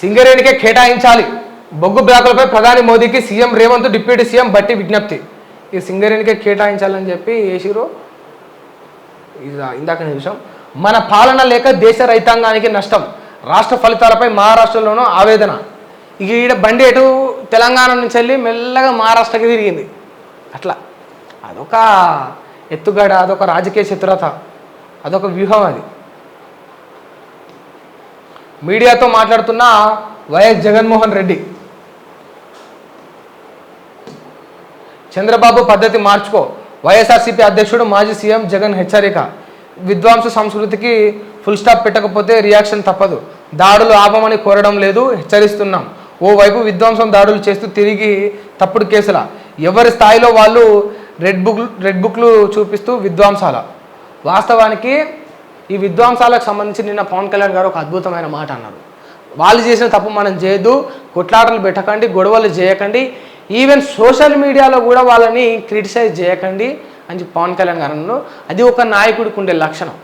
సింగరేణికే కేటాయించాలి. బొగ్గు బ్లాకులపై ప్రధాని మోదీకి సీఎం రేవంత్ డిప్యూటీ సీఎం బట్టి విజ్ఞప్తి. ఈ సింగరేణికే కేటాయించాలని చెప్పి వేసిరు ఇదా- ఇందాక నిమిషం మన పాలన లేక దేశ రైతాంగానికి నష్టం. రాష్ట్ర ఫలితాలపై మహారాష్ట్రలోనూ ఆవేదన. ఇక ఈడ బండి ఎటు తెలంగాణ నుంచి వెళ్ళి మెల్లగా మహారాష్ట్రకి తిరిగింది. అట్లా. అదొక ఎత్తుగడ అదొక రాజకీయ చతురత అదొక వ్యూహం అది. మీడియాతో మాట్లాడుతున్న వైఎస్ జగన్మోహన్ రెడ్డి. చంద్రబాబు పద్ధతి మార్చుకో. వైఎస్ఆర్సీపీ అధ్యక్షుడు మాజీ సీఎం జగన్ హెచ్చరిక. విద్వాంస సంస్కృతికి ఫుల్ స్టాప్ పెట్టకపోతే రియాక్షన్ తప్పదు. దాడులు ఆపమని కోరడం లేదు హెచ్చరిస్తున్నాం. ఓవైపు విధ్వంసం దాడులు చేస్తూ తిరిగి తప్పుడు కేసుల. ఎవరి స్థాయిలో వాళ్ళు రెడ్ బుక్ రెడ్ బుక్లు చూపిస్తూ విద్వాంసాల? వాస్తవానికి ఈ విద్వాంసాలకు సంబంధించి నిన్న పవన్ కళ్యాణ్ గారు ఒక అద్భుతమైన మాట అన్నారు. వాళ్ళు చేసిన తప్పు మనం చేయొద్దు కొట్లాటలు పెట్టకండి గొడవలు చేయకండి ఈవెన్ సోషల్ మీడియాలో కూడా వాళ్ళని క్రిటిసైజ్ చేయకండి అని చెప్పి పవన్ కళ్యాణ్ గారు అన్నారు. అది ఒక నాయకుడికి ఉండే లక్షణం.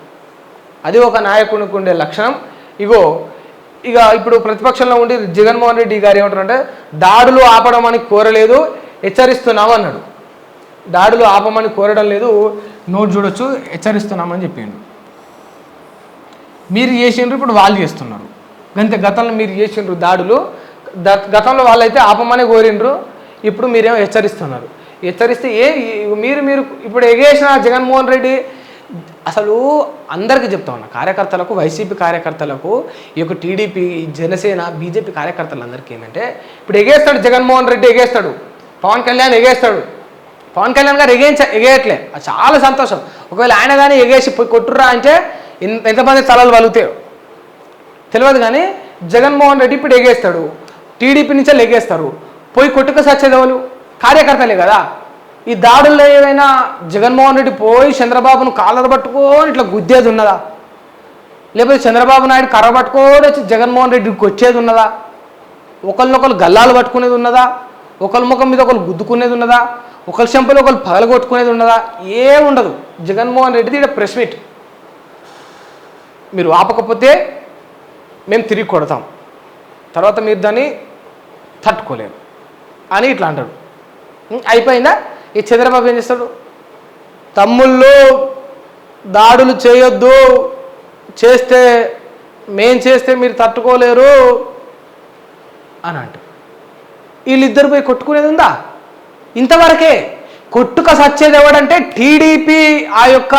అది ఒక నాయకుడికి ఉండే లక్షణం. ఇగో ఇక ఇప్పుడు ప్రతిపక్షంలో ఉండి జగన్మోహన్ రెడ్డి గారు ఏమంటారంటే దాడులు ఆపడం అని కోరలేదు హెచ్చరిస్తున్నాము అన్నాడు. దాడులు ఆపమని కోరడం లేదు నోట్ చూడొచ్చు హెచ్చరిస్తున్నామని చెప్పిండు. మీరు చేసిండ్రు ఇప్పుడు వాళ్ళు చేస్తున్నారు. గంతే గతంలో మీరు చేసిండ్రు దాడులు గతంలో వాళ్ళైతే ఆపమని కోరిండ్రు ఇప్పుడు మీరేమో హెచ్చరిస్తున్నారు. హెచ్చరిస్తే ఏ మీరు మీరు ఇప్పుడు ఎగేసిన జగన్మోహన్ రెడ్డి అసలు అందరికీ చెప్తా ఉన్నా కార్యకర్తలకు వైసీపీ కార్యకర్తలకు ఈ యొక్క టీడీపీ జనసేన బీజేపీ కార్యకర్తలందరికీ ఏంటంటే ఇప్పుడు ఎగేస్తాడు జగన్మోహన్ రెడ్డి ఎగేస్తాడు. పవన్ కళ్యాణ్ ఎగేస్తాడు. పవన్ కళ్యాణ్ గారు ఎగేయించ ఎగేయట్లే. చాలా సంతోషం. ఒకవేళ ఆయన కానీ ఎగేసి కొట్టుర్రా అంటే ఎంతమంది తలలు వలుగుతాయో తెలియదు కానీ జగన్మోహన్ రెడ్డి ఇప్పుడు ఎగేస్తాడు. టీడీపీ నుంచే లెగేస్తారు. పోయి కొట్టుక సచ్చేదేవాళ్ళు కార్యకర్తలే కదా. ఈ దాడుల్లో ఏదైనా జగన్మోహన్ రెడ్డి పోయి చంద్రబాబును కాలర్ పట్టుకొని ఇట్లా గుద్దేది ఉన్నదా? లేకపోతే చంద్రబాబు నాయుడు కర్ర పట్టుకొని వచ్చి జగన్మోహన్ రెడ్డికి వచ్చేది ఉన్నదా? ఒకరినొకరు గల్లాలు పట్టుకునేది ఉన్నదా? ఒకరి ముఖం మీద ఒకరు గుద్దుకునేది ఉన్నదా? ఒకరి చెంపలు ఒకరు పగలగొట్టుకునేది ఉన్నదా? ఏం ఉండదు జగన్మోహన్ రెడ్డిది ఇక్కడ ప్రెస్ మీట్. మీరు ఆపకపోతే మేము తిరిగి కొడతాం. తర్వాత మీరు దాన్ని తట్టుకోలేరు. అని ఇట్లా అంటాడు. అయిపోయిందా? ఈ చంద్రబాబు ఏం చేస్తాడు? తమ్ముళ్ళు దాడులు చేయొద్దు. చేస్తే మేం చేస్తే మీరు తట్టుకోలేరు అని అంటారు వీళ్ళిద్దరు పోయి కొట్టుకునేది ఉందా? ఇంతవరకే కొట్టుక సచ్చేది ఎవడంటే టీడీపీ ఆ యొక్క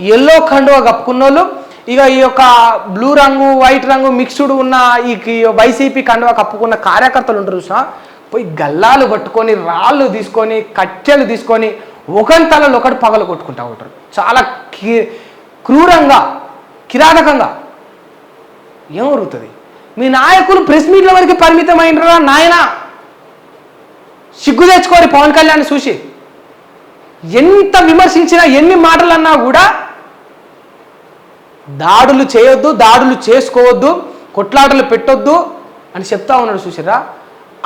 ఎల్లో కండువ కప్పుకున్నోళ్ళు ఇక ఈ యొక్క బ్లూ రంగు వైట్ రంగు మిక్స్డ్ ఉన్న ఈ వైసీపీ కండువ కప్పుకున్న కార్యకర్తలు ఉంటారు చూసా పోయి గల్లాలు పట్టుకొని రాళ్ళు తీసుకొని కట్టెలు తీసుకొని ఒకరి తలలో ఒకటి పగలు కొట్టుకుంటా ఉంటారు. చాలా క్రూరంగా కిరాతకంగా. ఏం మీ నాయకులు ప్రెస్ మీట్ల వరకు పరిమితమైనరా నాయన? సిగ్గు తెచ్చుకోరు పవన్ కళ్యాణ్ చూసి. ఎంత విమర్శించినా ఎన్ని మాటలు అన్నా కూడా దాడులు చేయొద్దు దాడులు చేసుకోవద్దు కొట్లాటలు పెట్టొద్దు అని చెప్తా ఉన్నాడు చూసారా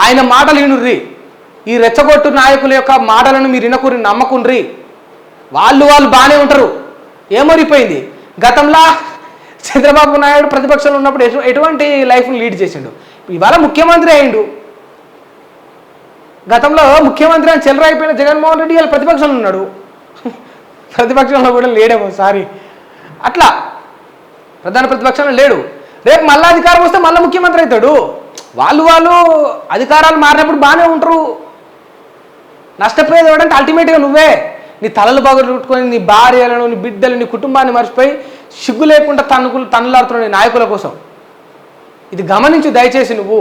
ఆయన మాటలు వినుర్రి. ఈ రెచ్చగొట్టు నాయకుల యొక్క మాటలను మీరు వినకురి నమ్మకుండ్రి. వాళ్ళు వాళ్ళు బాగానే ఉంటారు. ఏమరిపోయింది? గతంలో చంద్రబాబు నాయుడు ప్రతిపక్షంలో ఉన్నప్పుడు ఎటు ఎటువంటి లైఫ్ను లీడ్ చేసిండు? ఇవాళ ముఖ్యమంత్రి అయిండు. గతంలో ముఖ్యమంత్రి అని చెల్లరైపోయిన జగన్మోహన్ రెడ్డి ఇలా ప్రతిపక్షంలో ఉన్నాడు. ప్రతిపక్షంలో కూడా లేడేమో సారీ. అట్లా ప్రధాన ప్రతిపక్షంలో లేడు. రేపు మళ్ళీ అధికారం వస్తే మళ్ళీ ముఖ్యమంత్రి అవుతాడు. వాళ్ళు వాళ్ళు అధికారాలు మారినప్పుడు బాగానే ఉంటారు. నష్టపోయేది ఎవడంటే అల్టిమేట్గా నువ్వే. నీ తలలు పగలుట్టుకొని నీ భార్యలను నీ బిడ్డలు నీ కుటుంబాన్ని మర్చిపోయి సిగ్గు లేకుండా తన్నుకులు తన్నులాడుతున్నావు నీ నాయకుల కోసం. ఇది గమనించు దయచేసి నువ్వు.